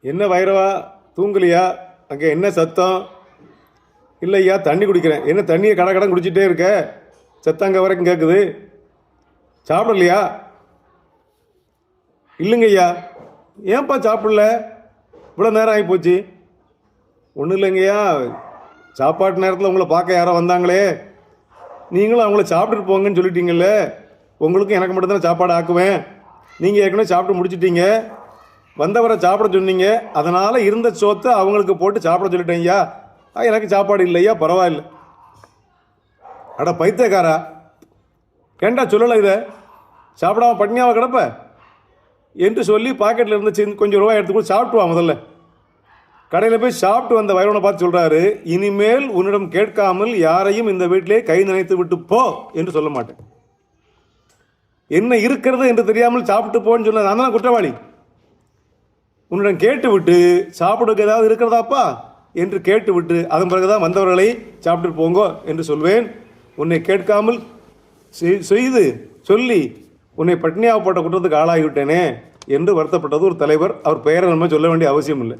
என்ன வைரவா? தூங்கலையா? அங்கே என்ன சத்தம்? இல்லையா தண்ணி குடிக்கிறேன். என்ன தண்ணியை கடை கடன் குடிச்சிட்டே இருக்க? சத்தம் அங்கே வரைக்கும் கேட்குது சாப்பிடலையா? இல்லைங்கய்யா. ஏன்ப்பா சாப்பிடல? இவ்வளோ நேரம் ஆகி போச்சு ஒன்றும் இல்லைங்கய்யா. சாப்பாட்டு நேரத்தில் உங்களை பார்க்க யாரோ வந்தாங்களே. நீங்களும் அவங்கள சாப்பிட்டுட்டு போங்கன்னு சொல்லிட்டீங்கல்ல. உங்களுக்கும் எனக்கு மட்டும்தான் சாப்பாடு ஆக்குவேன். நீங்கள் ஏற்கனவே சாப்பிட்டு முடிச்சிட்டீங்க. வந்தவரை சாப்பிட சொன்னீங்க. அதனால் இருந்த சோத்தை அவங்களுக்கு போட்டு சாப்பிட சொல்லிட்டேன் ஐயா எனக்கு சாப்பாடு இல்லையா? பரவாயில்ல. அட பைத்தியக்காரா. கேண்டா சொல்லலை இதை? சாப்பிடாம பட்னியாவை கிடப்ப? என்று சொல்லி பாக்கெட்டில் இருந்து கொஞ்சம் ரூபாய் எடுத்து கூட சாப்பிட்டுவா முதல்ல. கடையில் போய் சாப்பிட்டு வந்த வைரவனை பார்த்து சொல்கிறாரு இனிமேல் உன்னிடம் கேட்காமல் யாரையும் இந்த வீட்டிலே கை நினைத்து விட்டு போ என்று சொல்ல மாட்டேன். என்ன இருக்கிறது என்று தெரியாமல் சாப்பிட்டு போன்னு சொன்னது நான் தான் குற்றவாளி? உன்னிடம் கேட்டுவிட்டு சாப்பிடுக்கு ஏதாவது இருக்கிறதாப்பா? என்று கேட்டுவிட்டு அதன் பிறகுதான் வந்தவர்களை சாப்பிட்டு போங்கோ என்று சொல்வேன். உன்னை கேட்காமல் செய்து சொல்லி உன்னை பட்னியாக போட்ட குற்றத்துக்கு ஆளாகிவிட்டேனே என்று வருத்தப்பட்டது ஒரு தலைவர். அவர் பெயரை நம்ம சொல்ல வேண்டிய அவசியம் இல்லை